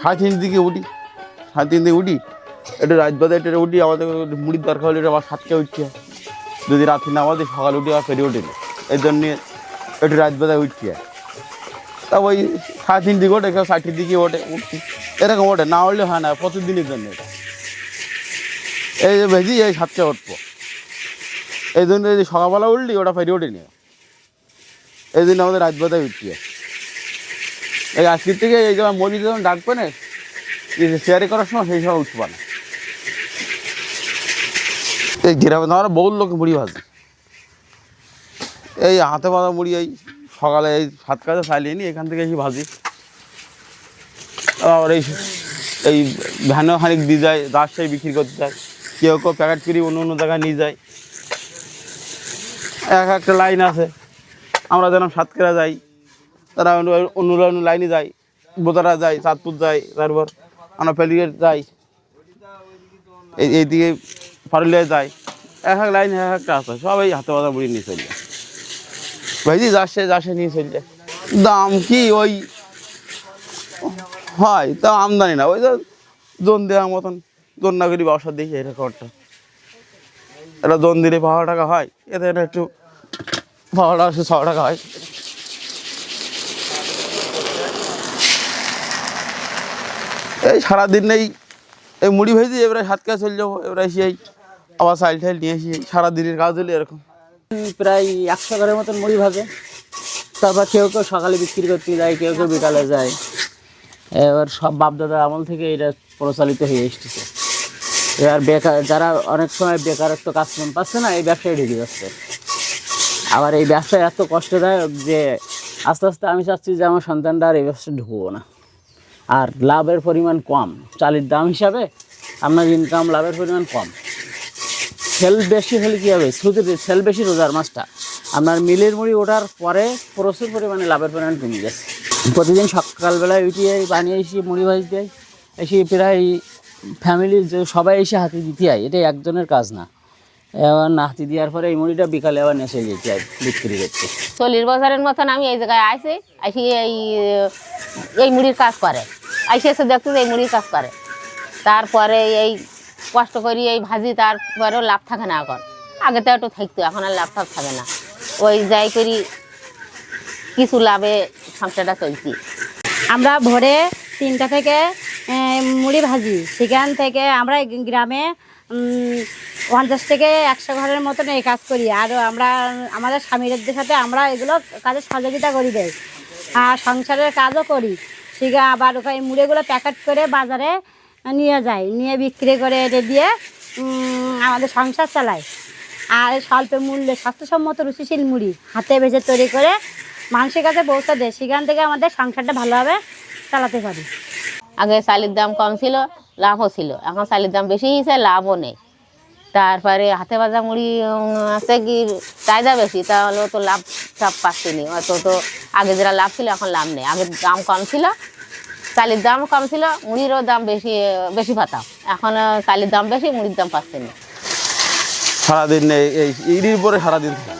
সাড়ে তিন দিকে উঠি। সাড়ে তিন দিকে উঠি। একটু রাত বাদে একটু উঠি, আমাদের মুড়ির দরকার হলে আবার সাতকে উঠছে। যদি রাত্রি না আমাদের সকালে উঠি আবার ফেরে উঠি এই জন্যে একটু রাত উঠছি। তা ওই সাড়ে তিন দিকে ওঠে ষাটের দিকে ওঠে, উঠছি। এরকম ওঠে, না উঠলে হয় না প্রতিদিনের জন্য। এটা। এই যে ভেজি, এই সাতটা উঠবো। এই জন্য যদি সকালবেলা উঠলি, ওটা ফেরে ওঠেনি এই জন্য আমাদের রাত বাদায় উঠছি। এই আজকের থেকে এই যখন মোদি যখন ডাকবে না শেয়ারি করার সময় সেই সময় উঠবো না এই গ্রামে আমরা বহু লোক মুড়ি ভাজি। এই হাতে বাঁধা মুড়ি, এই সকালে এই সাত কাজে চালিয়ে নিই এখান থেকে এসে ভাজি। আবার এই এই ভ্যানও খানিক দিয়ে যায়, রাজশাহী বিক্রি করতে যায়। কেউ কেউ প্যাকেট করে অন্য অন্য জায়গায় নিয়ে যায়। এক একটা লাইন আছে। আমরা যেরকম সাতক্ষীরা যাই তারা অন্য অন্য লাইনে যায় বোতারা যায়, চাঁদপুর যায়, তারপর পেলিগেট যাই। এই এইদিকে ফারুলিয়া যায়। এক এক লাইন, এক একটা আছে, সবাই হাতে পাতা বুড়ি নিয়ে চলে যায়। ভাইজি যাচ্ছে যাচ্ছে নিয়ে চলে যায়। দাম কি ওই? হয়, তা আমদানি না, ওই তো জন দেওয়ার মতন, জন না করি ব্যবসা দেখি এরকম এটা জন দিলে পাওয়া টাকা হয় এতে একটু পাওয়া টাকা ছ টাকা হয়। এই সারাদিন নেই এই মুড়ি ভেজি এবারে হাত কাজ চলে যাব, এবারে সেই আবার সাইল ঠাইল নিয়ে এসে সারাদিনের কাজ হলে এরকম। প্রায় একশো ঘরের মতন মুড়ি ভাজে। তারপর কেউ কেউ সকালে বিক্রি করতে যায়, কেউ কেউ বিকালে যায়। এবার সব বাপদাদার আমল থেকে এটা প্রচলিত হয়ে এসেছে। এবার বেকার, যারা অনেক সময় বেকারত্ব কাজ পাচ্ছে না, এই ব্যবসায় ঢুকে যাচ্ছে। আবার এই ব্যবসায় এত কষ্টদায়ক যে আস্তে আস্তে আমি চাচ্ছি যে আমার সন্তানটা আর এই ব্যবসায় ঢুকবো না। আর লাভের পরিমাণ কম। চালের দাম হিসাবে আপনার ইনকাম লাভের পরিমাণ কম। সেল বেশি হলে কী হবে? শুধু সেল বেশি রোজার মাছটা আপনার মিলের মুড়ি ওঠার পরে প্রচুর পরিমাণে লাভের পরিমাণ কমে গেছে। প্রতিদিন সকালবেলায় উঠিয়ে বানিয়ে এসে মুড়ি ভাজ দেয়, এসে প্রায় ফ্যামিলির যে সবাই এসে হাতে দিতে হয় এটা একজনের কাজ না। এবার না হাতে দেওয়ার পরে এই মুড়িটা বিকালে আবার নেশে যেতে হয় বিক্রি করতে। চল্লিশ বছরের মতন আমি এই জায়গায় আইসি আইসি এই এই মুড়ির কাজ করে। আইসি এসে এই মুড়ির কাজ করে। তারপরে এই কষ্ট করি এই ভাজি, তারপরেও লাভ থাকে না এখন। আগে তো একটু থাকতো, এখন আর লাভ টাভ থাকে না। ওই যাই করি, কিছু লাভে সংসারটা চলছি। আমরা ভোরে তিনটা থেকে মুড়ি ভাজি। সেখান থেকে আমরা গ্রামে পঞ্চাশ থেকে একশো ঘরের মতন এই কাজ করি। আর আমরা, আমাদের স্বামীদের সাথে আমরা এগুলো কাজে সহযোগিতা করি দেয়। আর সংসারের কাজও করি। সেখানে আবার ওখানে মুড়িগুলো প্যাকেট করে বাজারে নিয়ে যায়, নিয়ে বিক্রি করে এটা দিয়ে আমাদের সংসার চালায়। আর স্বল্প মূল্যে স্বাস্থ্যসম্মত রুচিশীল মুড়ি হাতে ভেজে তৈরি করে মানুষের কাছে পৌঁছে দেয়, সেখান থেকে আমাদের সংসারটা ভালোভাবে চালাতে পারি। আগে চালের দাম কম ছিল, লাভও ছিল। এখন চালের দাম বেশি হয়েছে, লাভও নেই। তারপরে হাতে ভাজা মুড়ি আছে কি, চাহিদা বেশি তাহলে তো লাভ সব পাচ্ছিনি অত তো আগে যেটা লাভ ছিল, এখন লাভ নেই। আগে দাম কম ছিল চালের দাম কম ছিল, মুড়িরও দাম বেশি বেশি পাতাম এখন চালের দাম বেশি, মুড়ির দাম পাচ্ছে না। সারাদিন এই ইডির পরে সারাদিন থাকে।